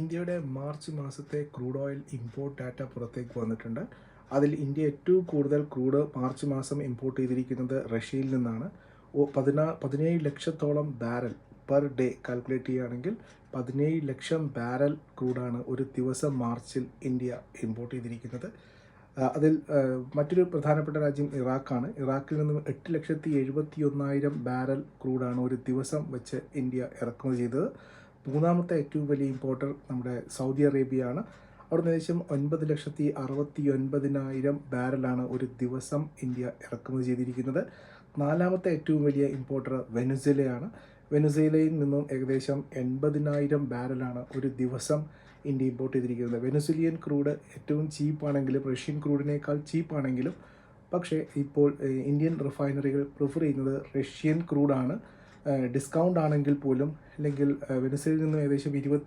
ഇന്ത്യയുടെ മാർച്ച് മാസത്തെ crude oil import data പുറത്തേക്ക് വന്നിട്ടുണ്ട്. അതിൽ ഇന്ത്യ ഏറ്റവും കൂടുതൽ ക്രൂഡ് മാർച്ച് മാസം ഇമ്പോർട്ട് ചെയ്തിരിക്കുന്നത് റഷ്യയിൽ നിന്നാണ്. പതിനാ പതിനേഴ് ലക്ഷത്തോളം ബാരൽ പെർ ഡേ കാൽക്കുലേറ്റ് ചെയ്യുകയാണെങ്കിൽ പതിനേഴ് ലക്ഷം ബാരൽ ക്രൂഡാണ് ഒരു ദിവസം മാർച്ചിൽ ഇന്ത്യ ഇമ്പോർട്ട് ചെയ്തിരിക്കുന്നത്. അതിൽ മറ്റൊരു പ്രധാനപ്പെട്ട രാജ്യം ഇറാഖാണ്. ഇറാഖിൽ നിന്നും എട്ട് ലക്ഷത്തി എഴുപത്തി ഒന്നായിരം ബാരൽ ക്രൂഡാണ് ഒരു ദിവസം വെച്ച് ഇന്ത്യ ഇറക്കുമതി ചെയ്തത്. മൂന്നാമത്തെ ഏറ്റവും വലിയ ഇമ്പോർട്ടർ നമ്മുടെ സൗദി അറേബ്യയാണ്. അവിടെ നിന്ന് ഏകദേശം ഒൻപത് ലക്ഷത്തി അറുപത്തി ഒൻപതിനായിരം ബാരലാണ് ഒരു ദിവസം ഇന്ത്യ ഇറക്കുമതി ചെയ്തിരിക്കുന്നത്. നാലാമത്തെ ഏറ്റവും വലിയ ഇമ്പോർട്ടർ വെനുസേലയാണ് വെനുസേലയിൽ നിന്നും ഏകദേശം എൺപതിനായിരം ബാരലാണ് ഒരു ദിവസം ഇന്ത്യ ഇമ്പോർട്ട് ചെയ്തിരിക്കുന്നത്. വെനുസിലിയൻ ക്രൂഡ് ഏറ്റവും ചീപ്പാണെങ്കിലും റഷ്യൻ ക്രൂഡിനേക്കാൾ ചീപ്പാണെങ്കിലും പക്ഷേ ഇപ്പോൾ ഇന്ത്യൻ റിഫൈനറികൾ പ്രിഫർ ചെയ്യുന്നത് റഷ്യൻ ക്രൂഡാണ് ഡിസ്കൗണ്ട് ആണെങ്കിൽ പോലും അല്ലെങ്കിൽ ഏഹ്, വെനുസേലയിൽ നിന്നും ഏകദേശം ഇരുപത്തി